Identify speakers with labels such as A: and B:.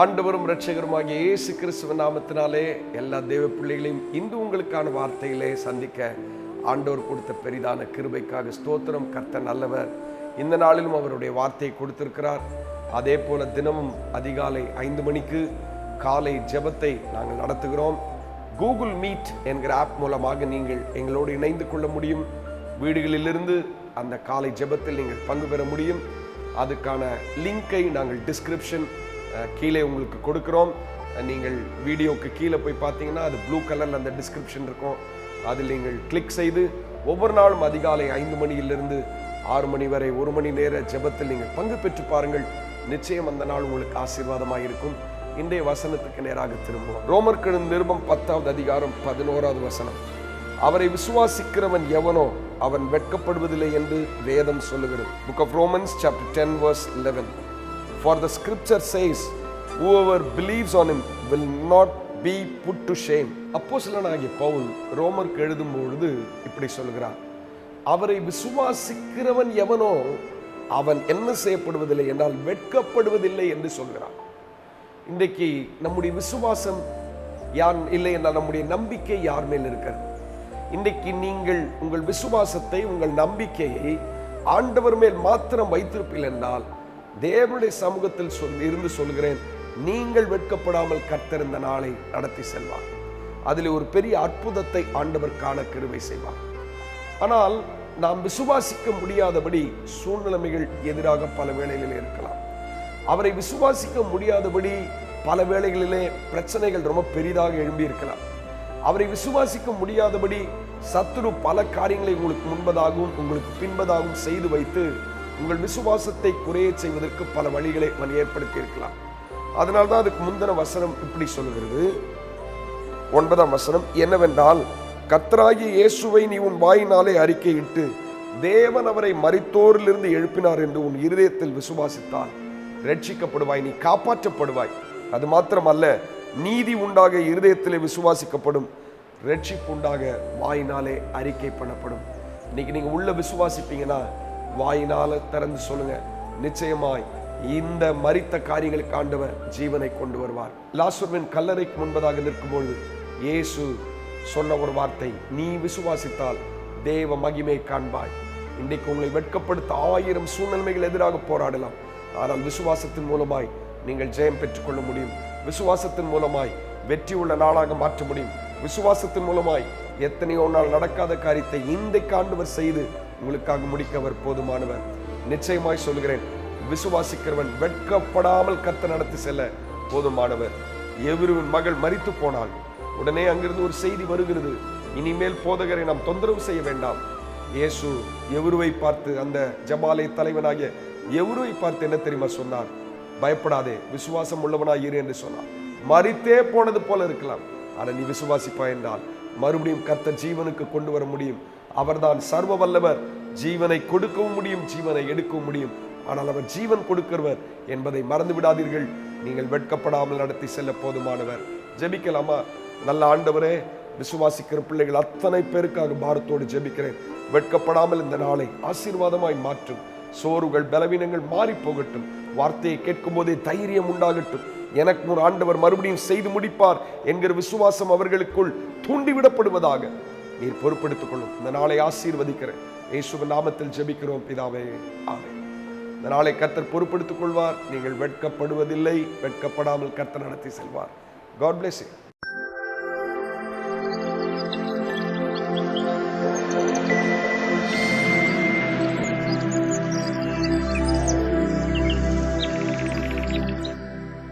A: ஆண்டவரும் ரட்சகருமாகிய இயேசு கிறிஸ்துவ நாமத்தினாலே எல்லா தேவ பிள்ளைகளையும் இன்று உங்களுக்கான வார்த்தையிலே சந்திக்க ஆண்டவர் கொடுத்த பெரிதான கிருபைக்காக ஸ்தோத்திரம். கர்த்த நல்லவர். இந்த நாளிலும் அவருடைய வார்த்தையை கொடுத்திருக்கிறார். அதே போல தினமும் அதிகாலை ஐந்து மணிக்கு காலை ஜெபத்தை நாங்கள் நடத்துகிறோம். கூகுள் மீட் என்கிற ஆப் மூலமாக நீங்கள் எங்களோடு இணைந்து கொள்ள முடியும். வீடுகளிலிருந்து அந்த காலை ஜெபத்தில் நீங்கள் பங்கு பெற முடியும். அதுக்கான லிங்கை நாங்கள் டிஸ்கிரிப்ஷன் கீழே உங்களுக்கு கொடுக்குறோம். நீங்கள் வீடியோவுக்கு கீழே போய் பார்த்தீங்கன்னா அது ப்ளூ கலரில் அந்த டிஸ்கிரிப்ஷன் இருக்கும். அதில் நீங்கள் கிளிக் செய்து ஒவ்வொரு நாளும் அதிகாலை ஐந்து மணியிலிருந்து ஆறு மணி வரை ஒரு மணி நேர ஜெபத்தில் நீங்கள் பங்கு பெற்று பாருங்கள். நிச்சயம் அந்த நாள் உங்களுக்கு ஆசீர்வாதமாக இருக்கும். இன்றைய வசனத்துக்கு நேராக திரும்புவோம். ரோமர் கிழந்து நிருபம் பத்தாவது அதிகாரம் பதினோராவது வசனம். அவரை விசுவாசிக்கிறவன் எவனோ அவன் வெட்கப்படுவதில்லை என்று வேதம் சொல்லுகிறது. Book of Romans chapter ten verse eleven for the scripture says whoever believes on him will not be put to shame அப்போ சிலனாகிய பவுல் ரோமருக்கு எழுதும் பொழுது இப்படி சொல்கிறார். அவரை விசுவாசிக்கிறவன் எவனோ அவன் என்ன செய்யப்படுவதில்லை என்றால் வெட்கப்படுவதில்லை என்று சொல்கிறான் இன்றைக்கு நம்முடைய விசுவாசம் யார் இல்லை என்றால் நம்முடைய நம்பிக்கை யார் மேல் இருக்கிறது? இன்றைக்கு நீங்கள் உங்கள் விசுவாசத்தை உங்கள் நம்பிக்கையை ஆண்டவர் மேல் மாத்திரம் வைத்திருப்பீர்கள் என்றால் தேவனுடைய சமூகத்தில் சொல் இருந்து சொல்கிறேன். நீங்கள் வெட்கப்படாமல் கர்த்தர் இந்த நாளை நடத்தி செல்வார். அதில் ஒரு பெரிய அற்புதத்தை ஆண்டவர் காண கிருவை செய்வார். ஆனால் நாம் விசுவாசிக்க முடியாதபடி சூழ்நிலைமைகள் எதிராக பல வேளைகளில் இருக்கலாம். அவரை விசுவாசிக்க முடியாதபடி பல வேளைகளிலே பிரச்சனைகள் ரொம்ப பெரிதாக எழும்பி இருக்கலாம். அவரை விசுவாசிக்க முடியாதபடி சத்துரு பல காரியங்களை உங்களுக்கு முன்பதாகவும் உங்களுக்கு பின்பதாகவும் செய்து வைத்து உங்கள் விசுவாசத்தை குறைய செய்வதற்கு பல வழிகளை அவன் ஏற்படுத்தி இருக்கலாம் அதனால்தான் அதுக்கு முந்தின வசனம் இப்படி சொல்கிறது. ஒன்பதாம் வசனம் என்னவென்றால் கத்ராகி இயேசுவை நீ உன் வாயினாலே அறிக்கையிட்டு தேவன் அவரை மறித்தோரிலிருந்து எழுப்பினார் என்று உன் இருதயத்தில் விசுவாசித்தால் ரட்சிக்கப்படுவாய் நீ காப்பாற்றப்படுவாய். அது மாத்திரமல்ல நீதி உண்டாக இருதயத்திலே விசுவாசிக்கப்படும் ரட்சிப்பு உண்டாக வாயினாலே அறிக்கை பண்ணப்படும். இன்னைக்கு நீங்க உள்ள விசுவாசிப்பீங்கன்னா வாயினால திறந்து சொல்லுங்க. நிச்சயமாய் இந்த மறித்த காரியங்களுக்கு ஆண்டவர் ஜீவனை கொண்டு வருவார். லாசுர்வின் கல்லறைக்கு முன்பதாக நிற்கும்பொழுது இயேசு சொன்ன ஒரு வார்த்தை நீ விசுவாசித்தால் தேவ மகிமை காண்பாய். இன்றைக்கு உங்களை வெட்கப்படுத்த ஆயிரம் சூழ்நிலைகள் எதிராக போராடலாம். ஆனால் விசுவாசத்தின் மூலமாய் நீங்கள் ஜெயம் பெற்றுக்கொள்ள முடியும். விசுவாசத்தின் மூலமாய் வெற்றி உள்ள நாளாக மாற்ற முடியும். விசுவாசத்தின் மூலமாய் எத்தனையோ நாள் நடக்காத காரியத்தை இந்த ஆண்டவர் செய்து உங்களுக்காக முடிக்க அவர் போதுமானவர். நிச்சயமாய் சொல்கிறேன் விசுவாசிக்கிறவன் வெட்கப்படாமல் கத்த நடத்தி செல்ல போதுமானவர். எவருவின் மகள் மறித்து போனால் உடனே அங்கிருந்து ஒரு செய்தி வருகிறது. இனிமேல் போதகரை நாம் தொந்தரவு செய்ய வேண்டாம். இயேசு எவருவை பார்த்து அந்த ஜமாலை தலைவனாகிய எவருவை பார்த்து என்ன தெரியுமா சொன்னார்? பயப்படாதே விசுவாசம் உள்ளவனாக இரு என்று சொன்னார். மறித்தே போனது போல இருக்கலாம். ஆனால் நீ விசுவாசிப்பா என்றால் மறுபடியும் கர்த்த ஜீவனுக்கு கொண்டு வர முடியும். அவர்தான் சர்வ வல்லவர் ஜீவனை கொடுக்கவும் முடியும் ஜீவனை எடுக்கவும் முடியும். ஆனால் அவர் ஜீவன் கொடுக்கிறவர் என்பதை மறந்து விடாதீர்கள் நீங்கள் வெட்கப்படாமல் நடத்தி செல்ல போதுமானவர். ஜெபிக்கலாமா? நல்ல ஆண்டவரே விசுவாசிக்கிற பிள்ளைகள் அத்தனை பேருக்காக பாரத்தோடு ஜெபிக்கிறேன். வெட்கப்படாமல் இந்த நாளை ஆசீர்வாதமாய் மாற்றும். சோறுகள் பலவீனங்கள் மாறி போகட்டும் வார்த்தையை கேட்கும் போதே தைரியம் உண்டாகட்டும். எனக்கு ஒரு ஆண்டவர் மறுபடியும் செய்து முடிப்பார் என்கிற விசுவாசம் அவர்களுக்குள் தூண்டிவிடப்படுவதாக. நீர் பொறுப்படுத்திக் கொள்ளும் இந்த நாளை ஆசீர்வதிக்கிறேன். இயேசுவின் நாமத்தில் ஜெபிக்கிறோம் பிதாவே. ஆமே இந்த நாளை கர்த்தர் பொறுப்படுத்திக் கொள்வார் நீங்கள் வெட்கப்படுவதில்லை வெட்கப்படாமல் கர்த்தர் நடத்தி செல்வார். God bless you